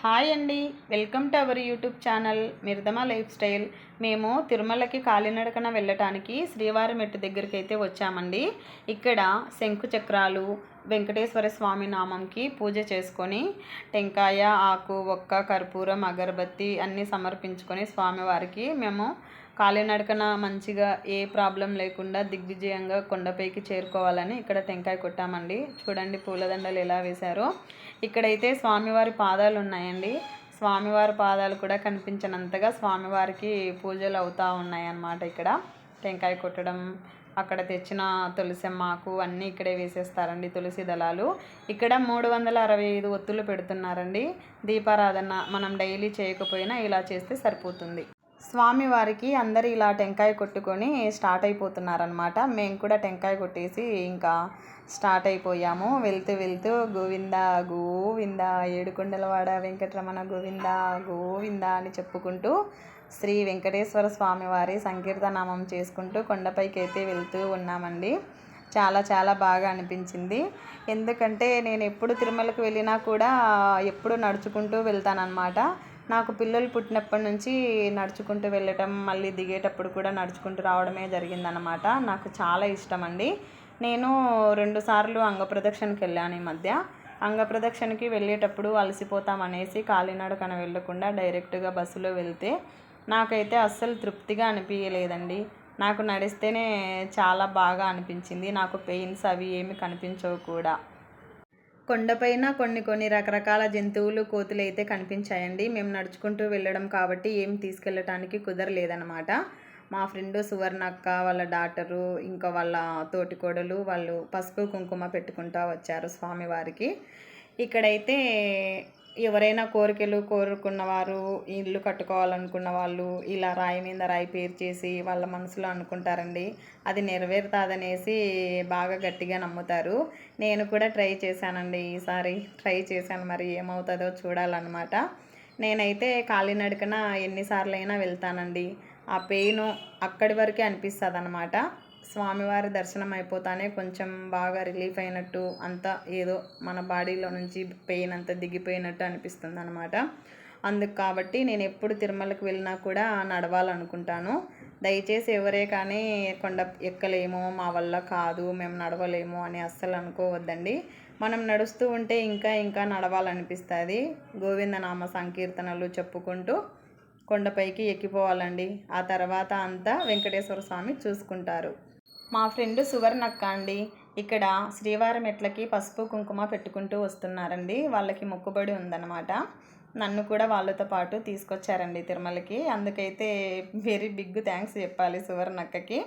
Hi అండి. Welcome to our YouTube channel మిర్దమా life style. మేము తిరుమలకి కాలినడకన వెళ్ళటానికి శ్రీవారి మెట్టు దగ్గరికి అయితే వచ్చామండి. ఇక్కడ శంకు చక్రాలు వెంకటేశ్వర స్వామి నామంకి పూజ చేసుకొని టెంకాయ ఆకు ఒక్క కర్పూరం అగరబత్తి అన్నీ సమర్పించుకొని స్వామివారికి మేము కాలినడకన మంచిగా ఏ ప్రాబ్లం లేకుండా దిగ్విజయంగా కొండపైకి చేరుకోవాలని ఇక్కడ టెంకాయ కొట్టామండి. చూడండి పూలదండలు ఎలా వేశారో. ఇక్కడైతే స్వామివారి పాదాలు ఉన్నాయండి. స్వామివారి పాదాలు కూడా కనిపించినంతగా స్వామివారికి పూజలు అవుతూ ఉన్నాయన్నమాట ఇక్కడ. టెంకాయ కొట్టడం అక్కడ తెచ్చిన తులసమ్మాకు అన్నీ ఇక్కడే వేసేస్తారండి తులసి దళాలు. ఇక్కడ మూడు వందల అరవై ఐదు ఒత్తులు పెడుతున్నారండి. దీపారాధన మనం డైలీ చేయకపోయినా ఇలా చేస్తే సరిపోతుంది. స్వామివారికి అందరు ఇలా టెంకాయ కొట్టుకొని స్టార్ట్ అయిపోతున్నారనమాట మేము కూడా టెంకాయ కొట్టేసి ఇంకా స్టార్ట్ అయిపోయాము. వెళ్తూ వెళ్తూ గోవింద గోవింద ఏడుకొండలవాడ వెంకటరమణ గోవింద గోవింద అని చెప్పుకుంటూ శ్రీ వెంకటేశ్వర స్వామివారి సంకీర్తనామం చేసుకుంటూ కొండపైకి అయితే వెళ్తూ ఉన్నామండి. చాలా చాలా బాగా అనిపించింది. ఎందుకంటే నేను ఎప్పుడు తిరుమలకు వెళ్ళినా కూడా ఎప్పుడు నడుచుకుంటూ వెళ్తానన్నమాట. నాకు పిల్లలు పుట్టినప్పటి నుంచి నడుచుకుంటూ వెళ్ళటం మళ్ళీ దిగేటప్పుడు కూడా నడుచుకుంటూ రావడమే జరిగిందనమాట నాకు చాలా ఇష్టం అండి. నేను రెండుసార్లు అంగప్రదక్షిణకి వెళ్ళాను ఈ మధ్య. అంగప్రదక్షిణకి వెళ్ళేటప్పుడు అలసిపోతాం అనేసి కాలినడకన వెళ్ళకుండా డైరెక్ట్గా బస్సులో వెళ్తే నాకైతే అస్సలు తృప్తిగా అనిపించలేదండి నాకు నడిస్తేనే చాలా బాగా అనిపించింది. నాకు పెయిన్స్ అవి ఏమి కనిపించవు కూడా. కొండపైన కొన్ని కొన్ని రకరకాల జంతువులు కోతులు అయితే కనిపించాయండి. మేము నడుచుకుంటూ వెళ్ళడం కాబట్టి ఏం తీసుకెళ్ళటానికి కుదరలేదనమాట మా ఫ్రెండ్ సువర్ణక్క వాళ్ళ డాటరు ఇంకా వాళ్ళ తోటికోడలు వాళ్ళు పసుపు కుంకుమ పెట్టుకుంటూ వచ్చారు స్వామివారికి ఇక్కడైతే ఎవరైనా కోరికలు కోరుకున్నవారు ఇల్లు కట్టుకోవాలనుకున్న వాళ్ళు ఇలా రాయి మీద రాయి పేరు చేసి వాళ్ళ మనసులో అనుకుంటారండి. అది నెరవేరుతుందనేసి బాగా గట్టిగా నమ్ముతారు. నేను కూడా ట్రై చేశానండి ఈసారి. ట్రై చేశాను మరి ఏమవుతుందో చూడాలన్నమాట. నేనైతే కాలినడకన ఎన్నిసార్లు అయినా వెళ్తానండి. ఆ పెయిన్ అక్కడి వరకే అనిపిస్తుంది అనమాట స్వామివారి దర్శనం అయిపోతానే కొంచెం బాగా రిలీఫ్ అయినట్టు అంతా ఏదో మన బాడీలో నుంచి పెయిన్ అంతా దిగిపోయినట్టు అనిపిస్తుంది అనమాట అందుకు కాబట్టి నేను ఎప్పుడు తిరుమలకి వెళ్ళినా కూడా నడవాలనుకుంటాను. దయచేసి ఎవరే కానీ కొండ ఎక్కలేమో మా వల్ల కాదు మేము నడవలేము అని అస్సలు అనుకోవద్దండి. మనం నడుస్తూ ఉంటే ఇంకా ఇంకా నడవాలనిపిస్తుంది. గోవిందనామ సంకీర్తనలు చెప్పుకుంటూ కొండపైకి ఎక్కిపోవాలండి. ఆ తర్వాత అంతా వెంకటేశ్వర స్వామి చూసుకుంటారు. మా ఫ్రెండ్ సువర్ణక్క అండి. ఇక్కడ శ్రీవారం ఎట్లకి పసుపు కుంకుమ పెట్టుకుంటూ వస్తున్నారండి. వాళ్ళకి మొక్కుబడి ఉందన్నమాట. నన్ను కూడా వాళ్ళతో పాటు తీసుకొచ్చారండి తిరుమలకి. అందుకైతే వెరీ బిగ్ థ్యాంక్స్ చెప్పాలి సువర్ణక్కకి.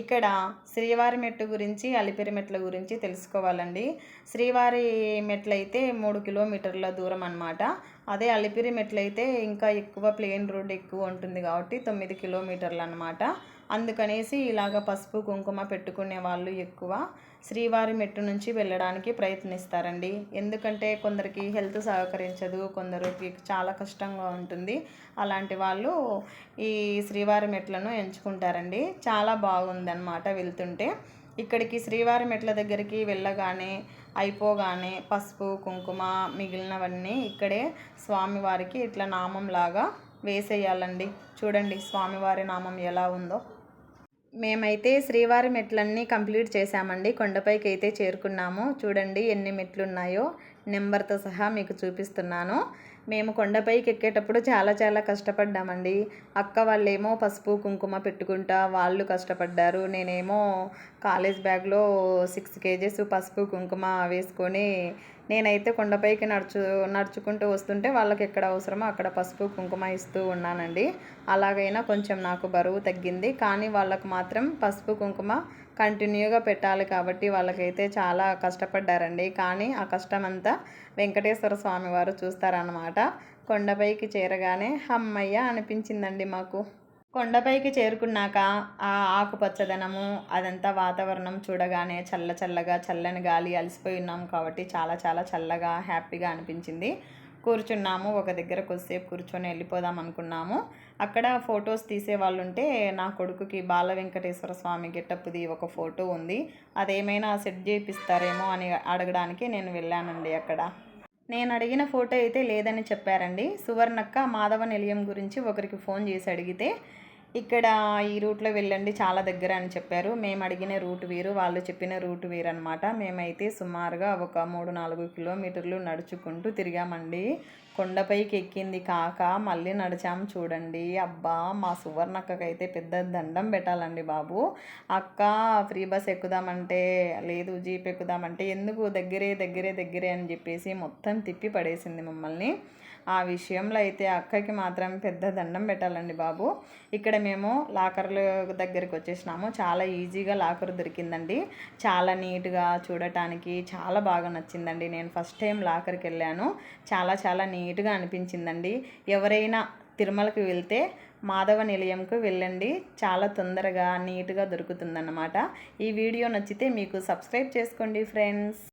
ఇక్కడ శ్రీవారి మెట్టు గురించి అలిపిరి మెట్ల గురించి తెలుసుకోవాలండి. శ్రీవారి మెట్లయితే మూడు కిలోమీటర్ల దూరం అనమాట అదే అలిపిరి మెట్లయితే ఇంకా ఎక్కువ ప్లేన్ రోడ్ ఎక్కువ ఉంటుంది కాబట్టి తొమ్మిది కిలోమీటర్లు అనమాట అందుకనేసి ఇలాగ పసుపు కుంకుమ పెట్టుకునే వాళ్ళు ఎక్కువ శ్రీవారి మెట్టు నుంచి వెళ్ళడానికి ప్రయత్నిస్తారండి. ఎందుకంటే కొందరికి హెల్త్ సహకరించదు కొందరికి చాలా కష్టంగా ఉంటుంది. అలాంటి వాళ్ళు ఈ శ్రీవారి మెట్లను ఎంచుకుంటారండి. చాలా బాగుందన్నమాట వెళ్తుంటే. ఇక్కడికి శ్రీవారి మెట్ల దగ్గరికి వెళ్ళగానే అయిపోగానే పసుపు కుంకుమ మిగిలినవన్నీ ఇక్కడే స్వామివారికి ఇట్లా నామంలాగా వేసేయాలండి. చూడండి స్వామివారి నామం ఎలా ఉందో. మేమైతే శ్రీవారి మెట్లన్నీ కంప్లీట్ చేశామండి. కొండపైకి అయితే చేరుకున్నాము. చూడండి ఎన్ని మెట్లు ఉన్నాయో నెంబర్తో సహా మీకు చూపిస్తున్నాను. మేము కొండపైకి ఎక్కేటప్పుడు చాలా చాలా కష్టపడ్డామండి. అక్క వాళ్ళేమో పసుపు కుంకుమ పెట్టుకుంటా వాళ్ళు కష్టపడ్డారు. నేనేమో కాలేజ్ బ్యాగ్లో సిక్స్ కేజెస్ పసుపు కుంకుమ వేసుకొని నేనైతే కొండపైకి నడుచు నడుచుకుంటూ వస్తుంటే వాళ్ళకి ఎక్కడ అవసరమో అక్కడ పసుపు కుంకుమ ఇస్తూ ఉన్నానండి. అలాగైనా కొంచెం నాకు బరువు తగ్గింది. కానీ వాళ్ళకు మాత్రం పసుపు కుంకుమ కంటిన్యూగా పెట్టాలి కాబట్టి వాళ్ళకైతే చాలా కష్టపడ్డారండి. కానీ ఆ కష్టమంతా వెంకటేశ్వర స్వామి వారు చూస్తారన్నమాట. కొండపైకి చేరగానే అమ్మయ్య! అనిపించిందండి మాకు. కొండపైకి చేరుకున్నాక ఆ ఆకుపచ్చదనము అదంతా వాతావరణం చూడగానే చల్ల చల్లగా చల్లని గాలి అలసిపోయి ఉన్నాం కాబట్టి చాలా చాలా చల్లగా హ్యాపీగా అనిపించింది. కూర్చున్నాము ఒక దగ్గర కొద్దిసేపు కూర్చొని వెళ్ళిపోదాం అనుకున్నాము. అక్కడ ఫొటోస్ తీసే వాళ్ళు ఉంటే నా కొడుకుకి బాల వెంకటేశ్వర స్వామి గెటప్ది ఒక ఫోటో ఉంది. అదేమైనా సెట్ చేపిస్తారేమో అని అడగడానికి నేను వెళ్ళానండి అక్కడ. నేను అడిగిన ఫోటో అయితే లేదని చెప్పారండి. సువర్ణక్క మాధవ నిలయం గురించి ఒకరికి ఫోన్ చేసి అడిగితే ఇక్కడ ఈ రూట్లో వెళ్ళండి చాలా దగ్గర అని చెప్పారు. మేము అడిగిన రూట్ వేరు వాళ్ళు చెప్పిన రూట్ వేరు అనమాట మేమైతే సుమారుగా ఒక మూడు నాలుగు కిలోమీటర్లు నడుచుకుంటూ తిరిగామండి. కొండపైకి ఎక్కింది కాక మళ్ళీ నడిచాము చూడండి. అబ్బా మా సువర్ణక్కకైతే పెద్ద దండం పెట్టాలండి బాబు. అక్క ఫ్రీ బస్ ఎక్కుదామంటే లేదు జీప్ ఎక్కుదామంటే ఎందుకు దగ్గరే దగ్గరే దగ్గరే అని చెప్పేసి మొత్తం తిప్పి పడేసింది మమ్మల్ని. ఆ విషయంలో అయితే అక్కకి మాత్రం పెద్ద దండం పెట్టాలండి బాబు. ఇక్కడ మేము లాకర్ల దగ్గరికి వచ్చేసినాము. చాలా ఈజీగా లాకర్ దొరికిందండి. చాలా నీట్గా చూడటానికి చాలా బాగా నచ్చిందండి. నేను ఫస్ట్ టైం లాకర్కి వెళ్ళాను. చాలా చాలా నీట్గా అనిపించిందండి. ఎవరైనా తిరుమలకి వెళ్తే మాధవ నిలయంకు వెళ్ళండి. చాలా తొందరగా నీట్గా దొరుకుతుందన్నమాట. ఈ వీడియో నచ్చితే మీకు సబ్స్క్రైబ్ చేసుకోండి ఫ్రెండ్స్.